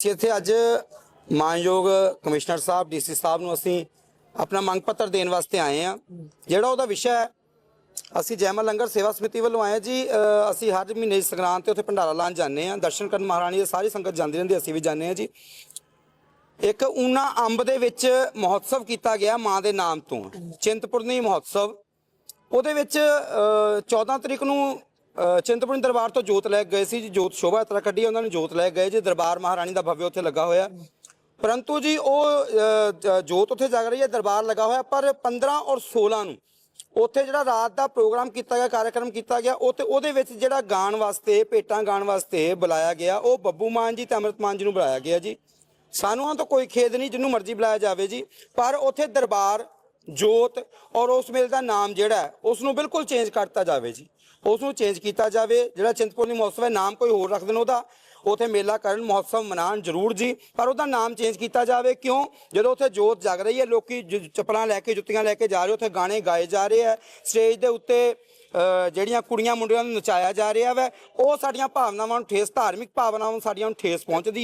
ਅਸੀਂ ਇੱਥੇ ਅੱਜ ਮਾਨਯੋਗ ਕਮਿਸ਼ਨਰ ਸਾਹਿਬ ਡੀਸੀ ਸਾਹਿਬ ਨੂੰ ਅਸੀਂ ਆਪਣਾ ਮੰਗ ਪੱਤਰ ਦੇਣ ਵਾਸਤੇ ਆਏ ਆ ਜਿਹੜਾ ਉਹਦਾ ਵਿਸ਼ਾ ਹੈ ਅਸੀਂ ਜੈਮਲ ਲੰਗਰ ਸੇਵਾ ਸਮਿਤੀ ਵੱਲੋਂ ਆਏ ਜੀ। ਅਸੀਂ ਹਰ ਮਹੀਨੇ ਦੀ ਸੰਗਰਾਂਦ ਤੇ ਉੱਥੇ ਭੰਡਾਰਾ ਲਾਉਣ ਜਾਂਦੇ ਆ ਦਰਸ਼ਨ ਕਰਨ ਮਹਾਰਾਣੀ ਦੇ ਸਾਰੀ ਸੰਗਤ ਜਾਂਦੀ ਰਹਿੰਦੀ ਅਸੀਂ ਵੀ ਜਾਂਦੇ ਆ ਜੀ। ਇੱਕ ਊਨਾ ਅੰਬ ਦੇ ਵਿੱਚ ਮਹੋਤਸਵ ਕੀਤਾ ਗਿਆ ਮਾਂ ਦੇ ਨਾਮ ਤੋਂ। ਚਿੰਤਪੁਰਨੀ ਮਹੋਤਸਵ। ਉਹਦੇ ਵਿੱਚ ਅ, 14 ਤਰੀਕ ਨੂੰ ਚਿੰਤਪੁਰਨੀ ਦਰਬਾਰ ਤੋਂ ਜੋਤ ਲੈ ਕੇ ਗਏ ਸੀ ਜੀ, ਜੋਤ ਸ਼ੋਭਾ ਯਾਤਰਾ ਕੱਢੀ, ਉਹਨਾਂ ਨੇ ਜੋਤ ਲੈ ਕੇ ਗਏ ਜੀ, ਦਰਬਾਰ ਮਹਾਰਾਣੀ ਦਾ ਭਵਯ ਉੱਥੇ ਲੱਗਾ ਹੋਇਆ। ਪਰੰਤੂ ਜੀ, ਉਹ ਜੋਤ ਉੱਥੇ ਜਗ ਰਹੀ ਹੈ, ਦਰਬਾਰ ਲੱਗਾ ਹੋਇਆ, ਪਰ 15 ਔਰ 16 ਨੂੰ ਉੱਥੇ ਜਿਹੜਾ ਰਾਤ ਦਾ ਪ੍ਰੋਗਰਾਮ ਕੀਤਾ ਗਿਆ, ਕਾਰਜਕ੍ਰਮ ਕੀਤਾ ਗਿਆ ਉੱਥੇ ਉਹਦੇ ਵਿੱਚ ਜਿਹੜਾ ਗਾਣ ਵਾਸਤੇ, ਭੇਟਾਂ ਗਾਣ ਵਾਸਤੇ ਬੁਲਾਇਆ ਗਿਆ, ਉਹ ਬੱਬੂ ਮਾਨ ਜੀ ਤੇ ਅੰਮ੍ਰਿਤ ਮਾਨ ਜੀ ਨੂੰ ਬੁਲਾਇਆ ਗਿਆ ਜੀ। ਸਾਨੂੰ ਉਹਨਾਂ ਤੋਂ ਕੋਈ ਖੇਦ ਨਹੀਂ ਜਿਹਨੂੰ ਮਰਜ਼ੀ ਬੁਲਾਇਆ ਜਾਵੇ ਜੀ, ਪਰ ਉੱਥੇ ਦਰਬਾਰ ਜੋਤ ਔਰ ਉਸ ਮੇਲ ਦਾ ਨਾਮ ਜਿਹੜਾ ਹੈ, ਉਸ ਨੂੰ ਬਿਲਕੁਲ ਚੇਂਜ ਕਰਤਾ ਜਾਵੇ ਜੀ। ਉਸ ਨੂੰ ਚੇਂਜ ਕੀਤਾ ਜਾਵੇ ਜਿਹੜਾ ਚਿੰਤਪੁਰਨੀ ਮਹੋਤਸਵ ਹੈ ਨਾਮ ਕੋਈ ਹੋਰ ਰੱਖ ਦੇਣ ਉਹਦਾ। ਉਥੇ ਮੇਲਾ ਕਰਨ ਮਹੋਤਸਵ ਮਨਾਉਣ ਜ਼ਰੂਰ ਜੀ ਪਰ ਉਹਦਾ ਨਾਮ ਚੇਂਜ ਕੀਤਾ ਜਾਵੇ। ਕਿਉਂ? ਜਦੋਂ ਉੱਥੇ ਜੋਤ ਜਗ ਰਹੀ ਹੈ ਲੋਕੀ ਜ- ਚੱਪਲਾਂ ਲੈ ਕੇ ਜੁੱਤੀਆਂ ਲੈ ਕੇ ਜਾ ਰਹੇ ਉੱਥੇ ਗਾਣੇ ਗਾਏ ਜਾ ਰਹੇ ਆ ਸਟੇਜ ਦੇ ਉੱਤੇ ਜਿਹੜੀਆਂ ਕੁੜੀਆਂ ਮੁੰਡਿਆਂ ਨੂੰ ਨਚਾਇਆ ਜਾ ਰਿਹਾ ਵੈ ਉਹ ਸਾਡੀਆਂ ਭਾਵਨਾਵਾਂ ਨੂੰ ਠੇਸ ਧਾਰਮਿਕ ਭਾਵਨਾਵਾਂ ਨੂੰ ਸਾਡੀਆਂ ਨੂੰ ਠੇਸ ਪਹੁੰਚਦੀ